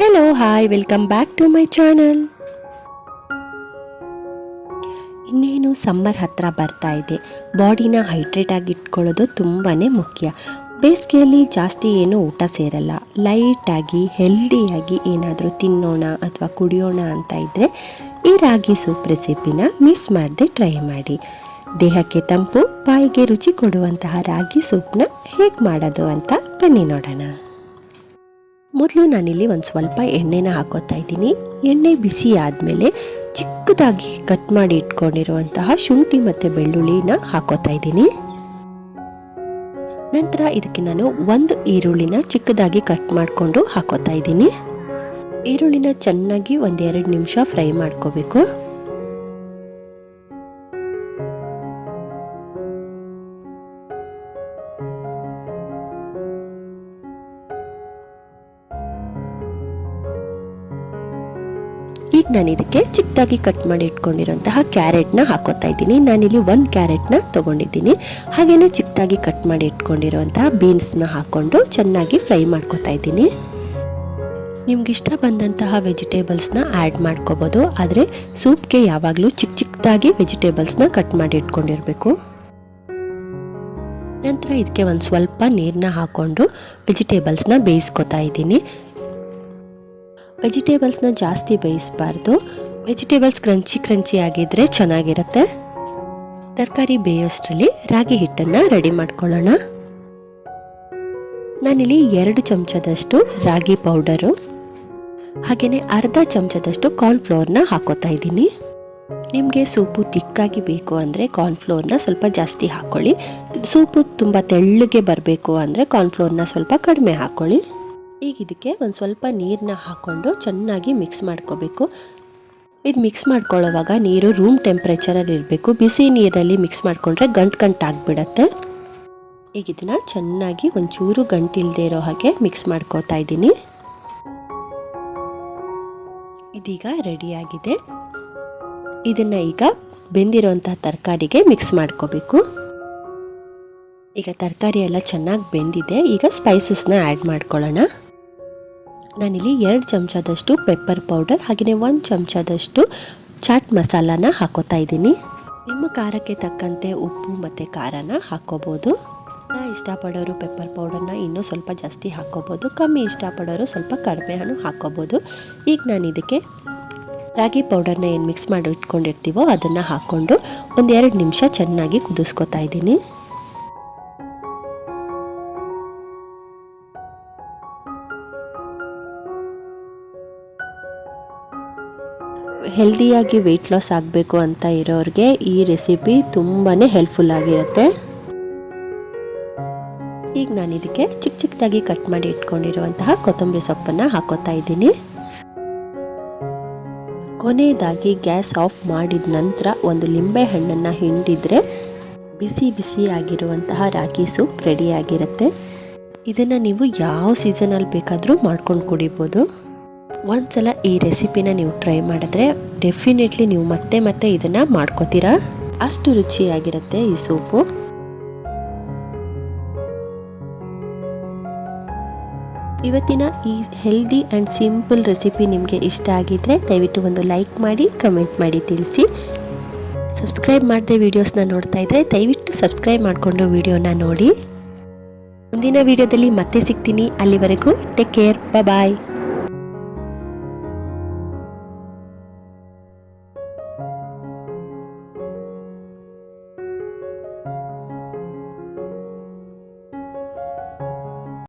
Hello hi welcome back to my channel ಇನ್ನೇನು summer ಹತ್ರ ಬರ್ತಾ ಇದೆ. ಬಾಡಿನ ಹೈಡ್ರೇಟ್ ಆಗಿ ಇಟ್ಕೊಳ್ಳೋದು ತುಂಬಾ ಮುಖ್ಯ. ಬೇಸಿಗೆಯಲ್ಲಿ ಜಾಸ್ತಿ ಏನು ಊಟ ಸೇರಲ್ಲ. ಲೈಟಾಗಿ ಹೆಲ್ದಿಯಾಗಿ ಏನಾದರೂ ತಿನ್ನೋಣ ಅಥವಾ ಕುಡಿಯೋಣ ಅಂತ ಇದ್ದರೆ ಈ ರಾಗಿ ಸೂಪ್ ರೆಸಿಪಿನ ಮಿಸ್ ಮಾಡದೆ ಟ್ರೈ ಮಾಡಿ. ದೇಹಕ್ಕೆ ತಂಪು, ಬಾಯಿಗೆ ರುಚಿ ಕೊಡುವಂತಹ ರಾಗಿ ಸೂಪ್ನ ಹೇಗೆ ಮಾಡೋದು ಅಂತ ಬನ್ನಿ ನೋಡೋಣ. ಮೊದಲು ನಾನಿಲ್ಲಿ ಒಂದು ಸ್ವಲ್ಪ ಎಣ್ಣೆನ ಹಾಕೋತಾ ಇದ್ದೀನಿ. ಎಣ್ಣೆ ಬಿಸಿ ಆದಮೇಲೆ ಚಿಕ್ಕದಾಗಿ ಕಟ್ ಮಾಡಿ ಇಟ್ಕೊಂಡಿರುವಂತಹ ಶುಂಠಿ ಮತ್ತು ಬೆಳ್ಳುಳ್ಳಿನ ಹಾಕೋತಾ ಇದ್ದೀನಿ. ನಂತರ ಇದಕ್ಕೆ ನಾನು ಒಂದು ಈರುಳ್ಳಿನ ಚಿಕ್ಕದಾಗಿ ಕಟ್ ಮಾಡಿಕೊಂಡು ಹಾಕೋತಾ ಇದ್ದೀನಿ. ಈರುಳ್ಳಿನ ಚೆನ್ನಾಗಿ ಒಂದೆರಡು ನಿಮಿಷ ಫ್ರೈ ಮಾಡ್ಕೋಬೇಕು. ಈಗ ನಾನು ಇದಕ್ಕೆ ಚಿಕ್ಕದಾಗಿ ಕಟ್ ಮಾಡಿ ಇಟ್ಕೊಂಡಿರೋಂತಹ ಕ್ಯಾರೆಟ್ನ ಹಾಕೋತಾ ಇದ್ದೀನಿ. ನಾನಿಲ್ಲಿ ಒಂದು ಕ್ಯಾರೆಟ್ನ ತೊಗೊಂಡಿದ್ದೀನಿ. ಹಾಗೆಯೇ ಚಿಕ್ಕದಾಗಿ ಕಟ್ ಮಾಡಿ ಇಟ್ಕೊಂಡಿರೋಂತಹ ಬೀನ್ಸ್ನ ಹಾಕ್ಕೊಂಡು ಚೆನ್ನಾಗಿ ಫ್ರೈ ಮಾಡ್ಕೋತಾ ಇದ್ದೀನಿ. ನಿಮ್ಗೆ ಇಷ್ಟ ಬಂದಂತಹ ವೆಜಿಟೇಬಲ್ಸ್ನ ಆ್ಯಡ್ ಮಾಡ್ಕೋಬೋದು. ಆದರೆ ಸೂಪ್ಗೆ ಯಾವಾಗಲೂ ಚಿಕ್ಕ ಚಿಕ್ಕದಾಗಿ ವೆಜಿಟೇಬಲ್ಸ್ನ ಕಟ್ ಮಾಡಿ ಇಟ್ಕೊಂಡಿರಬೇಕು. ನಂತರ ಇದಕ್ಕೆ ಒಂದು ಸ್ವಲ್ಪ ನೀರನ್ನ ಹಾಕ್ಕೊಂಡು ವೆಜಿಟೇಬಲ್ಸ್ನ ಬೇಯಿಸ್ಕೊತಾ ಇದ್ದೀನಿ. ವೆಜಿಟೇಬಲ್ಸ್ನ ಜಾಸ್ತಿ ಬೇಯಿಸಬಾರ್ದು. ವೆಜಿಟೇಬಲ್ಸ್ ಕ್ರಂಚಿ ಕ್ರಂಚಿ ಆಗಿದ್ರೆ ಚೆನ್ನಾಗಿರುತ್ತೆ. ತರಕಾರಿ ಬೇಯೋಷ್ಟರಲ್ಲಿ ರಾಗಿ ಹಿಟ್ಟನ್ನು ರೆಡಿ ಮಾಡ್ಕೊಳ್ಳೋಣ. ನಾನಿಲ್ಲಿ ಎರಡು ಚಮಚದಷ್ಟು ರಾಗಿ ಪೌಡರು ಹಾಗೆಯೇ ಅರ್ಧ ಚಮಚದಷ್ಟು ಕಾರ್ನ್ಫ್ಲೋರ್ನ ಹಾಕೋತಾ ಇದ್ದೀನಿ. ನಿಮಗೆ ಸೂಪು ತಿಕ್ಕಾಗಿ ಬೇಕು ಅಂದರೆ ಕಾರ್ನ್ಫ್ಲೋರ್ನ ಸ್ವಲ್ಪ ಜಾಸ್ತಿ ಹಾಕ್ಕೊಳ್ಳಿ ಸೂಪು ತುಂಬ ತೆಳ್ಳಗೆ ಬರಬೇಕು ಅಂದರೆ ಕಾರ್ನ್ಫ್ಲೋರ್ನ ಸ್ವಲ್ಪ ಕಡಿಮೆ ಹಾಕ್ಕೊಳ್ಳಿ ಈಗ ಇದಕ್ಕೆ ಒಂದು ಸ್ವಲ್ಪ ನೀರನ್ನ ಹಾಕ್ಕೊಂಡು ಚೆನ್ನಾಗಿ ಮಿಕ್ಸ್ ಮಾಡ್ಕೋಬೇಕು. ಇದು ಮಿಕ್ಸ್ ಮಾಡ್ಕೊಳ್ಳೋವಾಗ ನೀರು ರೂಮ್ ಟೆಂಪ್ರೇಚರಲ್ಲಿ ಇರಬೇಕು. ಬಿಸಿ ನೀರಲ್ಲಿ ಮಿಕ್ಸ್ ಮಾಡಿಕೊಂಡ್ರೆ ಗಂಟು ಗಂಟು ಆಗಿಬಿಡತ್ತೆ. ಈಗ ಇದನ್ನ ಚೆನ್ನಾಗಿ ಒಂಚೂರು ಗಂಟಿಲ್ದೇ ಇರೋ ಹಾಗೆ ಮಿಕ್ಸ್ ಮಾಡ್ಕೋತಾ ಇದ್ದೀನಿ. ಇದೀಗ ರೆಡಿಯಾಗಿದೆ ಇದನ್ನು ಈಗ ಬೆಂದಿರೋಂಥ ತರಕಾರಿಗೆ ಮಿಕ್ಸ್ ಮಾಡ್ಕೋಬೇಕು. ಈಗ ತರಕಾರಿ ಎಲ್ಲ ಚೆನ್ನಾಗಿ ಬೆಂದಿದೆ. ಈಗ ಸ್ಪೈಸಸ್ನ ಆ್ಯಡ್ ಮಾಡ್ಕೊಳ್ಳೋಣ. ನಾನಿಲ್ಲಿ ಎರಡು ಚಮಚದಷ್ಟು ಪೆಪ್ಪರ್ ಪೌಡರ್ ಹಾಗೆಯೇ ಒಂದು ಚಮಚದಷ್ಟು ಚಾಟ್ ಮಸಾಲಾನ ಹಾಕೋತಾ ಇದ್ದೀನಿ. ನಿಮ್ಮ ಖಾರಕ್ಕೆ ತಕ್ಕಂತೆ ಉಪ್ಪು ಮತ್ತು ಖಾರನ ಹಾಕೋಬೋದು. ಇಷ್ಟಪಡೋರು ಪೆಪ್ಪರ್ ಪೌಡರ್ನ ಇನ್ನೂ ಸ್ವಲ್ಪ ಜಾಸ್ತಿ ಹಾಕೋಬೋದು, ಕಮ್ಮಿ ಇಷ್ಟಪಡೋರು ಸ್ವಲ್ಪ ಕಡಿಮೆ ಹಣ್ಣು ಹಾಕೋಬೋದು. ಈಗ ನಾನು ಇದಕ್ಕೆ ರಾಗಿ ಪೌಡರ್ನ ಏನು ಮಿಕ್ಸ್ ಮಾಡಿ ಇಟ್ಕೊಂಡಿರ್ತೀವೋ ಅದನ್ನು ಹಾಕ್ಕೊಂಡು ಒಂದೆರಡು ನಿಮಿಷ ಚೆನ್ನಾಗಿ ಕುದಿಸ್ಕೊತಾ ಇದ್ದೀನಿ. ಹೆಲ್ದಿಯಾಗಿ ವೆಯ್ಟ್ ಲಾಸ್ ಆಗಬೇಕು ಅಂತ ಇರೋರಿಗೆ ಈ ರೆಸಿಪಿ ತುಂಬಾ ಹೆಲ್ಪ್ಫುಲ್ ಆಗಿರುತ್ತೆ. ಈಗ ನಾನು ಇದಕ್ಕೆ ಚಿಕ್ಕ ಚಿಕ್ಕದಾಗಿ ಕಟ್ ಮಾಡಿ ಇಟ್ಕೊಂಡಿರುವಂತಹ ಕೊತ್ತಂಬರಿ ಸೊಪ್ಪನ್ನು ಹಾಕೋತಾ ಇದ್ದೀನಿ. ಕೊನೆಯದಾಗಿ ಗ್ಯಾಸ್ ಆಫ್ ಮಾಡಿದ ನಂತರ ಒಂದು ಲಿಂಬೆ ಹಣ್ಣನ್ನು ಹಿಂಡಿದರೆ ಬಿಸಿ ಬಿಸಿ ಆಗಿರುವಂತಹ ರಾಗಿ ಸೂಪ್ ರೆಡಿಯಾಗಿರುತ್ತೆ ಇದನ್ನು ನೀವು ಯಾವ ಸೀಸನಲ್ಲಿ ಬೇಕಾದರೂ ಮಾಡ್ಕೊಂಡು ಕುಡಿಬೋದು. ಒಂದ್ಸಲ ಈ ರೆಸಿಪಿನ ನೀವು ಟ್ರೈ ಮಾಡಿದ್ರೆ ಡೆಫಿನೆಟ್ಲಿ ನೀವು ಮತ್ತೆ ಮತ್ತೆ ಇದನ್ನು ಮಾಡ್ಕೋತೀರಾ? ಅಷ್ಟು ರುಚಿಯಾಗಿರುತ್ತೆ ಈ ಸೂಪು. ಇವತ್ತಿನ ಈ ಹೆಲ್ದಿ ಆ್ಯಂಡ್ ಸಿಂಪಲ್ ರೆಸಿಪಿ ನಿಮಗೆ ಇಷ್ಟ ಆಗಿದ್ರೆ ದಯವಿಟ್ಟು ಒಂದು ಲೈಕ್ ಮಾಡಿ, ಕಮೆಂಟ್ ಮಾಡಿ ತಿಳಿಸಿ. ಸಬ್ಸ್ಕ್ರೈಬ್ ಮಾಡದೆ ವೀಡಿಯೋಸ್ನ ನೋಡ್ತಾ ಇದ್ರೆ ದಯವಿಟ್ಟು ಸಬ್ಸ್ಕ್ರೈಬ್ ಮಾಡಿಕೊಂಡು ವೀಡಿಯೋನ ನೋಡಿ. ಮುಂದಿನ ವಿಡಿಯೋದಲ್ಲಿ ಮತ್ತೆ ಸಿಗ್ತೀನಿ. ಅಲ್ಲಿವರೆಗೂ ಟೇಕ್ ಕೇರ್. ಬಾಯ್